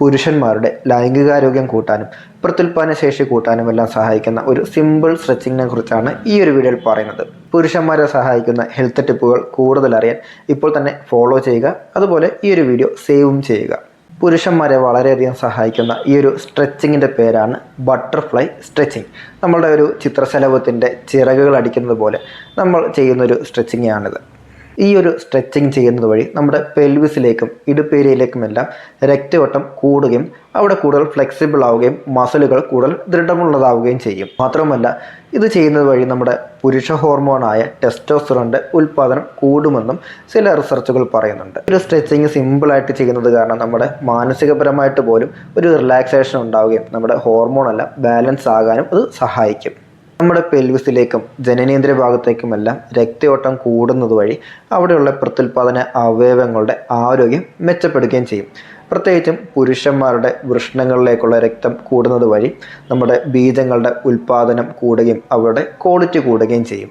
പുരുഷന്മാരുടെ ലൈംഗികാരോഗ്യം കൂട്ടാനും പ്രത്യുൽപാദന ശേഷി കൂട്ടാനും എല്ലാം സഹായിക്കുന്ന ഒരു സിമ്പിൾ സ്ട്രെച്ചിങ്ങിനെ കുറിച്ചാണ് ഈ ഒരു വീഡിയോയിൽ പറയുന്നത്. പുരുഷന്മാരെ സഹായിക്കുന്ന ഹെൽത്ത് ടിപ്പുകൾ കൂടുതൽ അറിയാൻ ഇപ്പോൾ തന്നെ ഫോളോ ചെയ്യുക. അതുപോലെ ഈ ഒരു വീഡിയോ സേവും ചെയ്യുക. പുരുഷന്മാരെ വളരെയധികം സഹായിക്കുന്ന ഈ ഒരു സ്ട്രെച്ചിങ്ങിന്റെ പേരാണ് ബട്ടർഫ്ലൈ സ്ട്രെച്ചിങ് നമ്മളുടെ ഒരു ചിത്രശലഭത്തിന്റെ ചിറകുകൾ അടിക്കുന്നത് പോലെ നമ്മൾ ചെയ്യുന്നൊരു സ്ട്രെച്ചിങ് ആണിത്. ഈ ഒരു സ്ട്രെച്ചിങ് ചെയ്യുന്നത് വഴി നമ്മുടെ പെൽവിസിലേക്കും ഇടുപ്പേരിയയിലേക്കുമെല്ലാം രക്തയോട്ടം കൂടുകയും അവിടെ കൂടുതൽ ഫ്ലെക്സിബിൾ ആവുകയും മസിലുകൾ കൂടുതൽ ദൃഢമുള്ളതാവുകയും ചെയ്യും. മാത്രമല്ല ഇത് ചെയ്യുന്നത് വഴി നമ്മുടെ പുരുഷ ഹോർമോണായ ടെസ്റ്റോസ്റ്ററോണിന്റെ ഉൽപ്പാദനം കൂടുമെന്നും ചില റിസർച്ചുകൾ പറയുന്നുണ്ട്. ഒരു സ്ട്രെച്ചിങ് സിമ്പിളായിട്ട് ചെയ്യുന്നത് കാരണം നമ്മുടെ മാനസികപരമായിട്ട് പോലും ഒരു റിലാക്സേഷൻ ഉണ്ടാവുകയും നമ്മുടെ ഹോർമോണെല്ലാം ബാലൻസ് ആകാനും അത് സഹായിക്കും. നമ്മുടെ പെൽവിസിലേക്കും ജനനേന്ദ്ര ഭാഗത്തേക്കുമെല്ലാം രക്തയോട്ടം കൂടുന്നത് വഴി അവിടെയുള്ള പ്രത്യുൽപാദന അവയവങ്ങളുടെ ആരോഗ്യം മെച്ചപ്പെടുകയും ചെയ്യും. പ്രത്യേകിച്ചും പുരുഷന്മാരുടെ വൃഷ്ണങ്ങളിലേക്കുള്ള രക്തം കൂടുന്നത് വഴി നമ്മുടെ ബീജങ്ങളുടെ ഉൽപാദനം കൂടുകയും അവരുടെ ക്വാളിറ്റി കൂടുകയും ചെയ്യും.